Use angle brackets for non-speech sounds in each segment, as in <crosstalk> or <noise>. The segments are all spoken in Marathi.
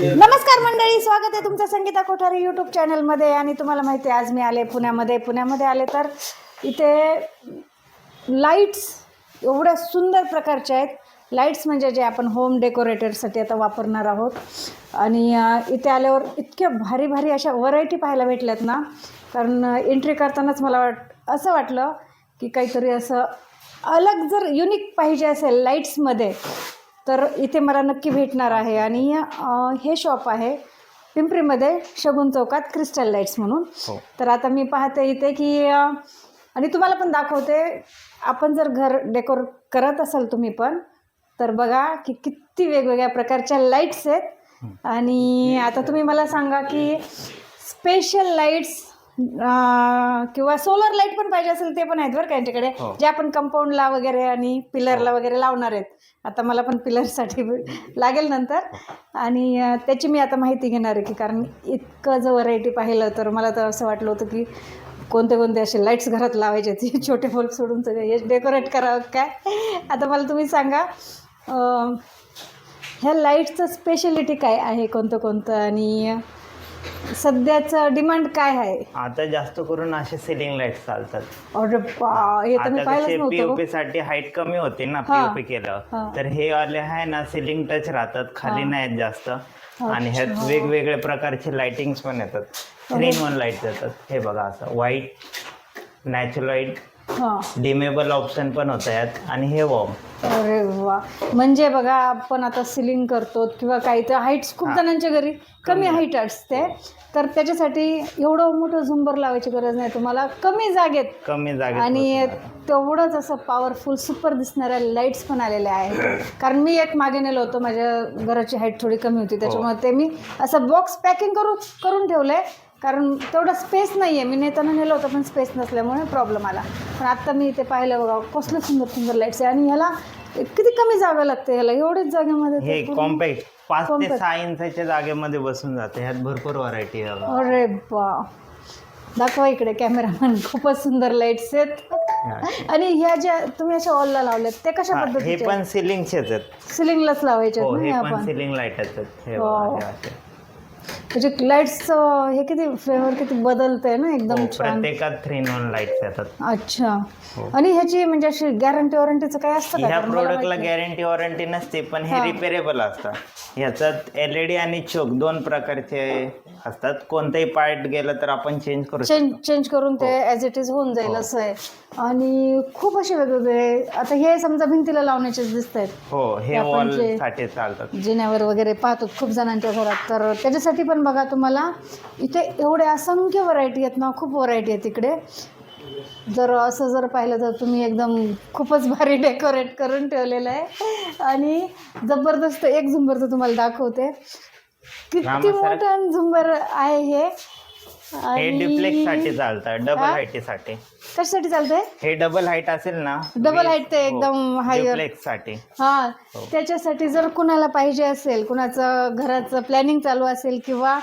नमस्कार मंडळी स्वागत आहे तुमचं संगीता कोठारी यूट्यूब चॅनलमध्ये आणि तुम्हाला माहिती आहे आज मी आले पुण्यामध्ये. पुण्यामध्ये आले तर इथे लाईट्स एवढ्या सुंदर प्रकारच्या आहेत. लाईट्स म्हणजे जे आपण होम डेकोरेटरसाठी आता वापरणार आहोत. आणि इथे आल्यावर इतक्या भारी भारी अशा व्हरायटी पाहायला भेटल्यात ना. कारण एंट्री करतानाच मला वाट असं वाटलं की काहीतरी असं अलग जर युनिक पाहिजे असेल लाईट्समध्ये तर इथे मला नक्की भेटणार आहे. आणि हे शॉप आहे पिंपरीमध्ये शगुन चौकात क्रिस्टल लाईट्स म्हणून. हो. तर आता मी पाहते इथे की आणि तुम्हाला पण दाखवते आपण जर घर डेकोर करत असाल तुम्ही पण तर बघा की किती वेगवेगळ्या प्रकारच्या लाईट्स आहेत. आणि आता तुम्ही मला सांगा की स्पेशल लाईट्स किंवा सोलर लाइट पण पाहिजे असेल ते पण आहेत बरं का यांच्याकडे. हो. जे आपण कंपाऊंडला वगैरे आणि पिलरला वगैरे लावणार आहेत. आता मला पण पिलरसाठी <laughs> लागेल नंतर. आणि अं, त्याची मी आता माहिती घेणार आहे की कारण इतकं जर व्हरायटी पाहिलं तर मला तर असं वाटलं होतं की कोणते कोणते असे लाईट्स घरात लावायचे ते <laughs> छोटे फोल्क सोडून सगळे हे डेकोरेट करावं काय? आता मला तुम्ही सांगा अं, ह्या लाईटचं स्पेशलिटी काय आहे कोणतं कोणतं? आणि सध्याचं डिमांड काय आहे? आता जास्त करून असे सिलिंग लाइट चालतात. अरे बा हे तर मी आता पाहिलंच कसे नव्हतं पीओपी साठी हाईट कमी होती ना हा. पीओपी केलं. तर हे वाले आहे ना सिलिंग टच राहतात खाली नाही आहेत जास्त. आणि ह्यात वेगवेगळे प्रकारचे लाइटिंग्स पण येतात. थ्री इन वन लाइट येतात हे बघा असं व्हाईट नॅचरलाईट हां. डिमेबल ऑप्शन पण होतं यात. आणि हे वॉर्म. अरे वा. म्हणजे बघा आपण आता सिलिंग करतो किंवा काही तर हाईट्स खूप जणांच्या घरी कमी हाईट असते. तर त्याच्यासाठी एवढं मोठं झुंबर लावायची गरज नाही तुम्हाला. कमी जागेत. कमी जागेत आणि बसणार. तेवढंच असं पॉवरफुल सुपर दिसणाऱ्या लाईट्स पण आलेल्या आहेत. कारण मी एक मागे नेलं होतं. माझ्या घराची हाईट थोडी कमी होती. त्याच्यामुळे ते मी असं बॉक्स पॅकिंग करू करून ठेवलं आहे कारण तेवढा स्पेस नाही आहे मी नेताना नेलं होतं पण स्पेस नसल्यामुळे प्रॉब्लेम आला. पण आत्ता मी ते पाहिलं बघा कसलं सुंदर सुंदर लाईट्स आहे. आणि ह्याला किती कमी जागा लागते ह्याला? एवढीच जागेमध्ये हे ते पूर्ण- कॉम्पॅक्ट पाच ते Compact. सहा इंचाच्या जागेमध्ये बसून जाते. ह्यात भरपूर व्हरायटी. अरे बा दाखवा इकडे कॅमेरामॅन खूपच सुंदर लाईट्स आहेत. हा. आणि ह्या ज्या तुम्ही अशा ऑलला लावल्यात ते कशा हा, हे पद्धतीचे पण सिलिंगचेच आहेत. सिलिंगलाच लावायचे हो आहेत हे ना पण सिलिंग लाईटच आहेत. हे हो. हे असे. त्याचे लाईट्स हे किती फ्लेवर किती बदलतंय ना एकदम हो, छान. प्रत्येकात थ्री इन वन लाईट्स येतात. अच्छा. हो. आणि ह्याची म्हणजे अशी गॅरंटी वॉरंटीचं काय असतं का? ह्या कारण मला प्रोडक्टला गॅरंटी वॉरंटी नसते पण हे हा. रिपेरेबल असतं. ह्याच्यात एल ई डी आणि चोक दोन प्रकारचे असतात. कोणताही पार्ट गेलं तर आपण चेंज करू चेंज चेंज करून ते हो. ॲज इट इज होऊन जाईल असं आहे. आणि खूप असे वेगवेगळे आता हे समजा भिंतीला लावण्याचे दिसत आहेत हो हे आपण वॉल जे- साठी चालतात. जिन्यावर वगैरे पाहतो खूप जणांच्या घरात. तर त्याच्यासाठी पण बघा तुम्हाला इथे एवढे असंख्य व्हरायटी आहेत ना खूप व्हरायटी आहेत इकडे जर असं जर पाहिलं तर तुम्ही एकदम खूपच भारी डेकोरेट करून ठेवलेलं आहे आणि जबरदस्त एक झुंबर तर तुम्हाला दाखवते किती. मोठं झुंबर आहे हे हे डिप्लेक्ससाठी आणि चालतं डबल हा? हाईटीसाठी कशासाठी चालतंय हे डबल हाईट असेल ना Double height ते एकदम higher. डिप्लेक्ससाठी हा हो. त्याच्यासाठी जर कुणाला पाहिजे असेल कुणाचं घराचं प्लॅनिंग चालू असेल किंवा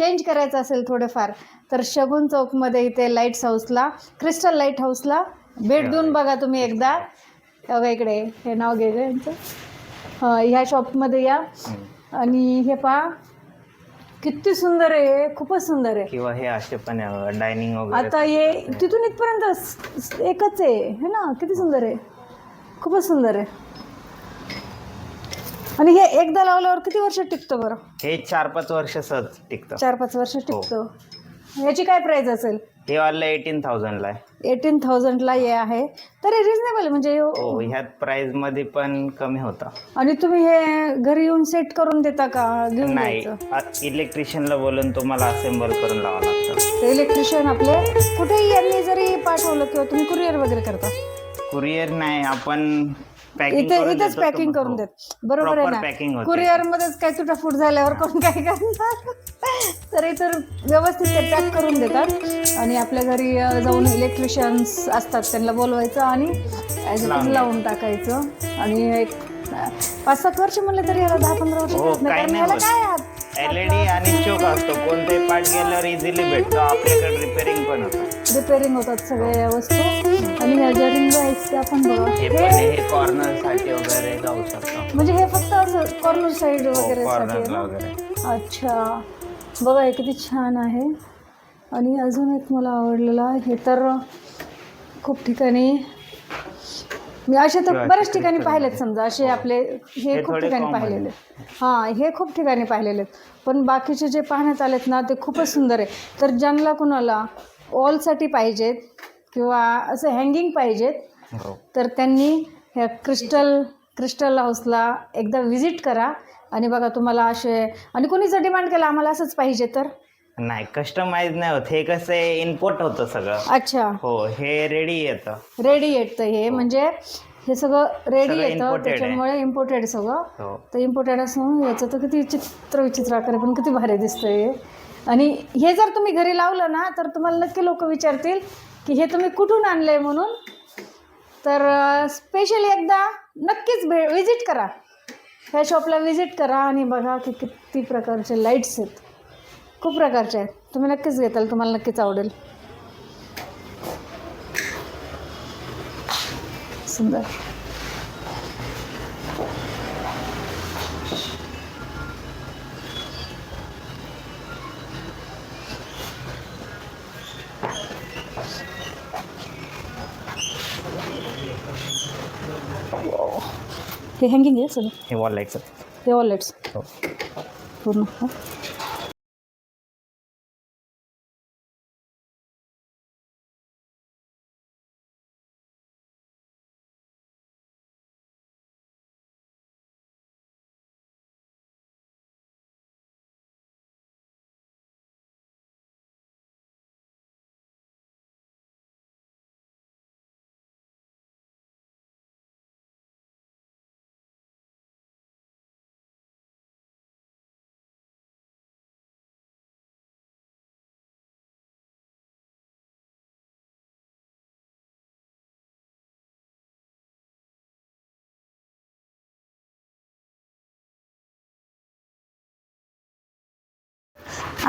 चेंज करायचं असेल थोडंफार तर शगुन चौकमध्ये इथे लाईट्स हाऊसला क्रिस्टल लाइट हाऊसला भेट देऊन बघा तुम्ही एकदा. हे बघा इकडे हे नाव घे यांचं. ह्या शॉपमध्ये या. आणि हे पहा किती सुंदर आहे खूपच सुंदर आहे. किंवा हे असे पण डायनिंग वगैरे आता हे तिथून इथपर्यंत एकच आहे है ना किती सुंदर आहे. खूपच सुंदर आहे. आणि हे एकदा लावल्यावर किती वर्ष टिकतं बरं? हे चार पाच वर्ष सहज टिकतं. चार पाच वर्ष टिकतं. याची काय प्राईस असेल? हे वाला एटीन थाउजंडला आहे. एटीन थाउजंडला हे आहे. तरी रिजनेबल म्हणजे हो ह्यात प्राइसमध्ये पण कमी होता. आणि तुम्ही हे घरी येऊन सेट करून देता का? घेऊन नाही द्यायचं? इलेक्ट्रिशियनला बोलून तुम्हाला असेंबल करून लावावं लागतं. ते इलेक्ट्रिशियन आपले कुठेही यांनी जरी पाठवलं किंवा तुम्ही कुरिअर वगैरे करता? कुरिअर नाही आपण पॅकिंग इथे इथेच पॅकिंग करून देत. बरोबर आहे ना? होते. कुरिअर मध्येच काय तुटाफूट झाल्यावर कोण काय करणार? तर इतर व्यवस्थित ते पॅक करून देतात. आणि आपल्या घरी अ, जाऊन इलेक्ट्रिशियन्स असतात त्यांना बोलवायचं आणि लावून टाकायचं. आणि एक अ, पाच सात वर्ष म्हणले तरी याला दहा पंधरा वर्ष हो, जात नाही. काही कारण नाही याला होत. काय आत- एल ई डी आणि चोक असतो. कोणताही पार्ट गेल्यावर इझिली भेटतो. आपल्याकडे रिपेअरिंग पण होतं. रिपेअरिंग होतात सगळ्या वस्तू. आणि ह्या ज्या रिंग आहेत त्या पण हे हे हे कॉर्नरसाठी वगैरे जाऊ शकतो. म्हणजे हे फक्त असं कॉर्नर साईड वगैरे साठी अच्छा. बघा हे किती छान आहे. आणि अजून एक मला आवडलेलं हे तर खूप ठिकाणी मी असे तर बऱ्याच ठिकाणी पाहिलेत समजा. असे आपले हे हे खूप ठिकाणी पाहिलेले. हां हे खूप ठिकाणी पाहिलेले आहेत पण बाकीचे जे पाहण्यात आलेत ना ते खूपच सुंदर आहे. तर ज्यांना कुणाला वॉलसाठी पाहिजेत किंवा असं हँगिंग पाहिजेत. हो. तर त्यांनी ह्या क्रिस्टल क्रिस्टल हाऊसला एकदा व्हिजिट करा. आणि बघा तुम्हाला असे आणि कोणी जर डिमांड केला? आम्हाला असंच पाहिजे तर? नाही कस्टमाइज नाही होत. हे कसं इम्पोर्ट होतं सगळं. अच्छा. हो हे रेडी येतं. रेडी येतं हे. म्हणजे हे सगळं रेडी येतं. त्याच्यामुळे इम्पोर्टेड सगळं. हो. तर इम्पोर्टेड असून याचं तर किती चित्र विचित्र आकार पण किती भारी दिसतंय हे. आणि हे जर तुम्ही घरी लावलं ना तर तुम्हाला नक्की लोक विचारतील की हे तुम्ही कुठून आणलंय म्हणून. तर स्पेशली एकदा नक्कीच भे विजिट करा. ह्या शॉपला विजिट करा आणि बघा की किती प्रकारचे लाईट्स आहेत. खूप प्रकारचे आहेत. तुम्ही नक्कीच घेताल तुम्हाला नक्कीच आवडेल. सुंदर. हे हँगिंग आहे सगळं हे वॉल लाईटचं हे वॉलेट्स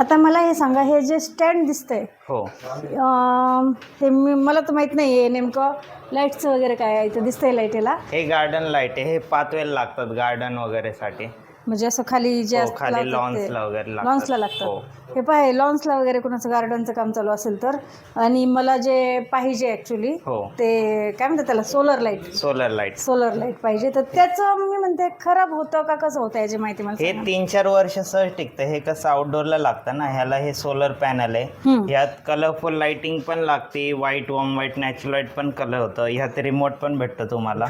आता मला हे सांगा हे जे स्टँड दिसतंय हो. अं, हे मी मला तर माहीत नाही आहे नेमकं लाईटचं वगैरे काय आहे इथं दिसतंय लाईटीला हे गार्डन लाइट आहे हे पाचवेल लागतात गार्डन वगैरे साठी म्हणजे असं खाली जे हो, खाली लावतात ते. लॉन्सला वगैरे लागतात. लॉन्सला हो. लागतात. हे. पाहे लॉन्सला वगैरे कोणाचं गार्डनचं काम चालू असेल तर. आणि मला जे पाहिजे ॲक्च्युली हो. ते काय म्हणतात त्याला? Solar light solar light solar light पाहिजे. तर त्याचं मी म्हणते खराब होतं का? कसं होतं याची माहिती मला हे सांगा. तीन चार वर्ष सहज टिकतं. हे कसं आउटडोअरला लागतं ना ह्याला हे सोलर पॅनल आहे. हम्म. ह्यात कलरफुल लाइटिंग पण लागते. White warm white natural light पण कलर होतं. ह्यात रिमोट पण भेटतं तुम्हाला.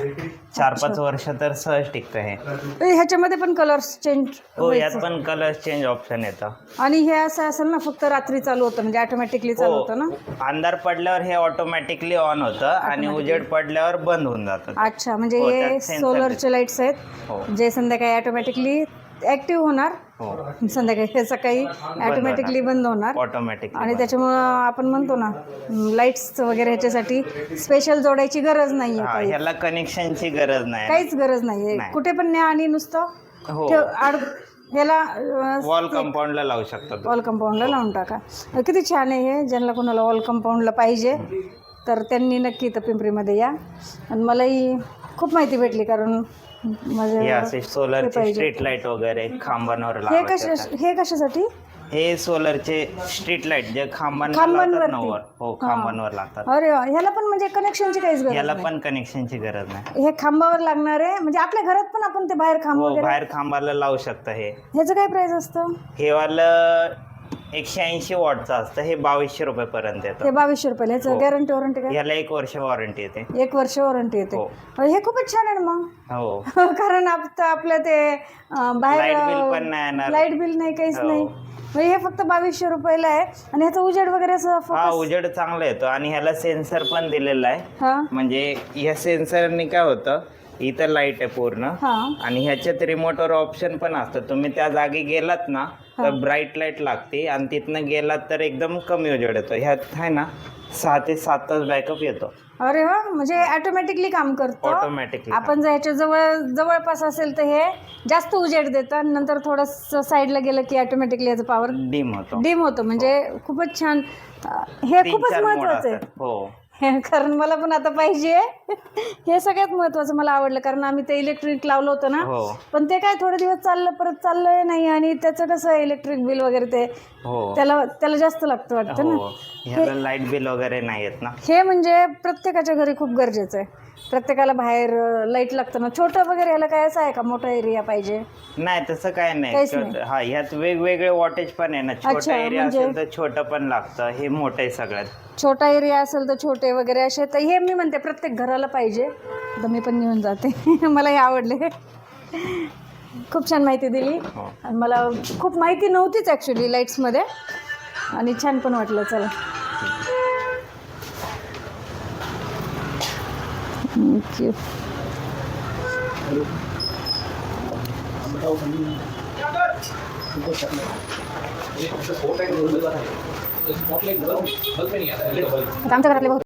चार पाच वर्ष तर सहज टिकतं हे. ए, ह्याच्यामध्ये पण कलर्स चेंज हो यात पण कलर चेंज ऑप्शन येतं. आणि हे असं असेल ना फक्त रात्री चालू होतं म्हणजे ऑटोमॅटिकली चालू होतं ना? हो अंधार पडल्यावर हे ऑटोमॅटिकली ऑन होतं आणि उजेड पडल्यावर बंद होऊन जातं. अच्छा म्हणजे हो, हे त्यात sensor सोलरचे लाईट्स हो. आहेत जे संध्याकाळी ऑटोमॅटिकली ऍक्टिव्ह होणार हो. संध्याकाळी हे सकाळी ऑटोमॅटिकली बंद होणार. ऑटोमॅटिक आणि त्याच्यामुळं आपण म्हणतो ना लाईट्स वगैरे ह्याच्यासाठी स्पेशल जोडायची गरज नाहीये काही ह्याला कनेक्शनची गरज नाही. काहीच गरज नाहीये. नाही. कुठे पण न्या आणि नुसतं हो. ठेव आड ह्याला वॉल कंपाऊंडला लावू शकता तुम्ही. वॉल कंपाऊंडला लावून टाका. किती छान आहे हे. ज्यांना कोणाला वॉल कंपाऊंडला पाहिजे तर त्यांनी नक्की इथं पिंपरीमध्ये या. आणि मलाही खूप माहिती भेटली कारण हे माझ्या असे सोलरचे स्ट्रीट लाइट वगैरे खांबांवर हे लावायचे कशा. हे कशासाठी? हे सोलरचे स्ट्रीट लाइट जे खांबांवर? लावतात ना वर. हो खांबांवर लागतात अरे वा, ह्याला पण म्हणजे कनेक्शनची काहीच गरज याला नाही. पण कनेक्शनची गरज नाही. हे खांबावर लागणार आहे म्हणजे आपल्या घरात पण आपण ते बाहेर खांब हो वगैरे बाहेर खांबाला लावू शकता हे. ह्याचं काय प्राइस असतं? हे वालं एकशे ऐंशी वॉटचं असतं हे बावीसशे रुपये पर्यंत हे येतं बावीसशे रुपये ह्याचं गॅरंटी वॉरंटी काय? याला एक वर्ष वॉरंटी येते. एक वर्ष वॉरंटी येते. हो. अरे, हे खूपच छान आहे ना मग. हो. <laughs> कारण आप- आपलं ते अं, बाहेर लाइट बिल पण नाही येणार. लाइट बिल नाही काहीच हो. नाही. म्हणजे हे फक्त बावीसशे रुपयाला आहे. आणि ह्याचा उजेड वगैरे असं हा focus- उजेड चांगला येतो. आणि ह्याला सेन्सर पण दिलेला आहे. हा. म्हणजे ह्या सेन्सरने काय होतं? इथं लाइट आहे पूर्ण. हा. आणि ह्याच्यात रिमोटवर ऑप्शन पण असतं. तुम्ही त्या जागी गेलात ना तर ब्राईट लाइट लागते. आणि तिथनं गेलात तर एकदम कमी उजेड येतो. ह्यात आहे ना सहा ते सात तास बॅकअप येतो. अरे वा म्हणजे ऑटोमॅटिकली काम करतो. ऑटोमॅटिकली आपण जर ह्याच्या जवळ जवळपास असेल तर हे जास्त उजेड देतं आणि नंतर थोडंसं साईडला गेलं की ऑटोमॅटिकली याचं पॉवर डिम होतो. डिम होतं. म्हणजे खूपच छान. अं, हे तीन खूपच चार मोड महत्वाचं आहे. असतात. हो. <laughs> कारण मला पण आता पाहिजे. हे सगळ्यात महत्वाचं मला आवडलं कारण आम्ही ते इलेक्ट्रिक लावलं होतं ना. हो. पण ते काय थोडे दिवस चाललं परत चाललं नाही आणि त्याचं कसं इलेक्ट्रिक बिल वगैरे ते हो. त्याला त्याला जास्त लागतं वाटतं ना. हो. ह्याला लाइट बिल वगैरे नाही येत ना. हे म्हणजे प्रत्येकाच्या घरी खूप गरजेचं आहे. प्रत्येकाला बाहेर लाइट लागतं ना. छोटं वगैरे याला काय असं आहे का? मोठा एरिया पाहिजे? नाही तसं काय नाही. काहीच छोटं- हा ह्यात वेगवेगळे वॉटेज पण आहे ना. छोटा एरिया म्हणजे- असेल तर छोटं पण लागतं. हे मोठं आहे सगळ्यात. छोटा एरिया असेल तर छोटे वगैरे असे. तर हे मी म्हणते प्रत्येक घराला पाहिजे. तर मी पण घेऊन जाते. <laughs> मला हे आवडले. खूप छान माहिती दिली. हो. आणि मला खूप माहिती नव्हतीच ॲक्च्युली लाईट्समध्ये आणि छान पण वाटलं चला. थँक्यू आमच्या घरातले बहुत